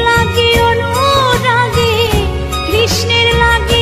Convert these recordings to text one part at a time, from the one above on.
লাগে অনুরাগে কৃষ্ণের লাগে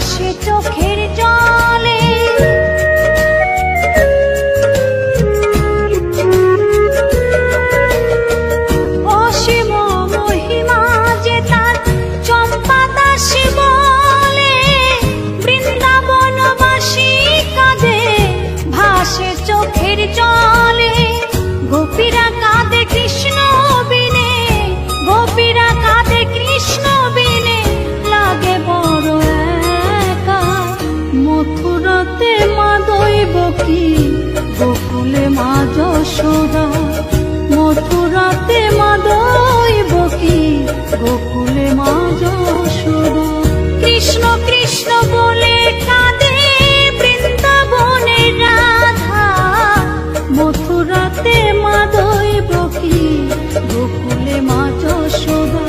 して কি গোকুলে মা যশোদা মথুরাতে মা দৈব কি গোকুলে মা যশোদা। কৃষ্ণ কৃষ্ণ বলে কাঁদে বৃন্দাবনে রাধা। মথুরাতে মা দৈব কি গোকুলে মা যশোদা।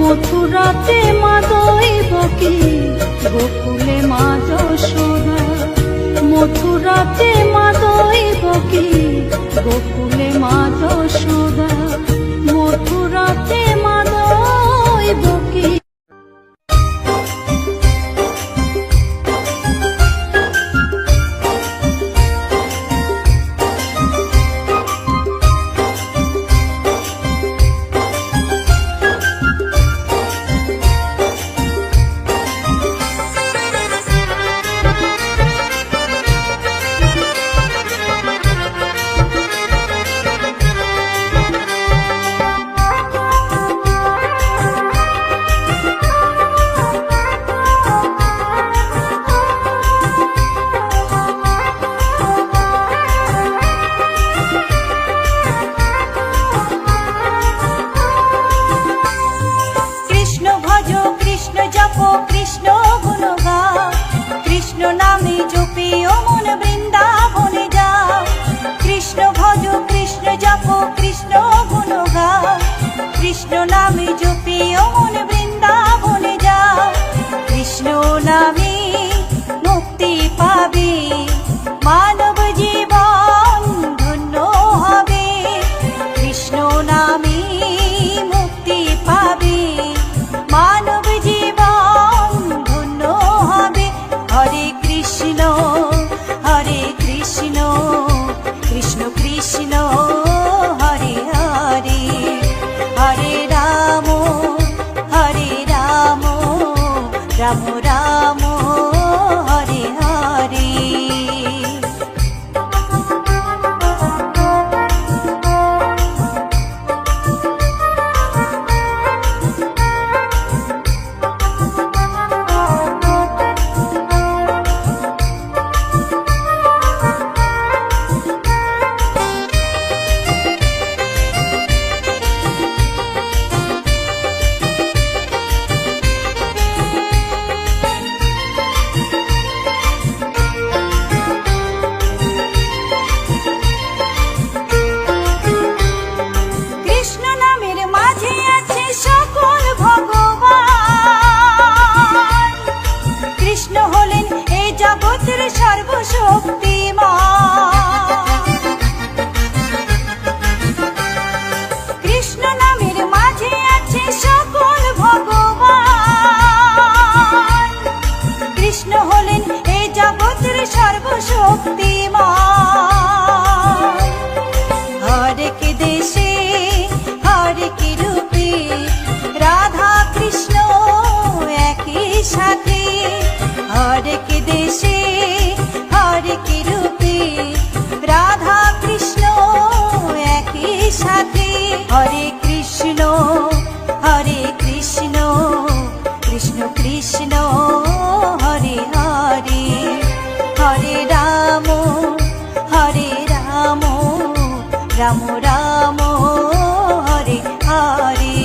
মথুরাতে মা দৈব কি গকুলে মা যশোদা। মথুরাতে মা কৃষ্ণ কৃষ্ণ কৃষ্ণ। সর্বশক্তিমান রাম হরে হরে।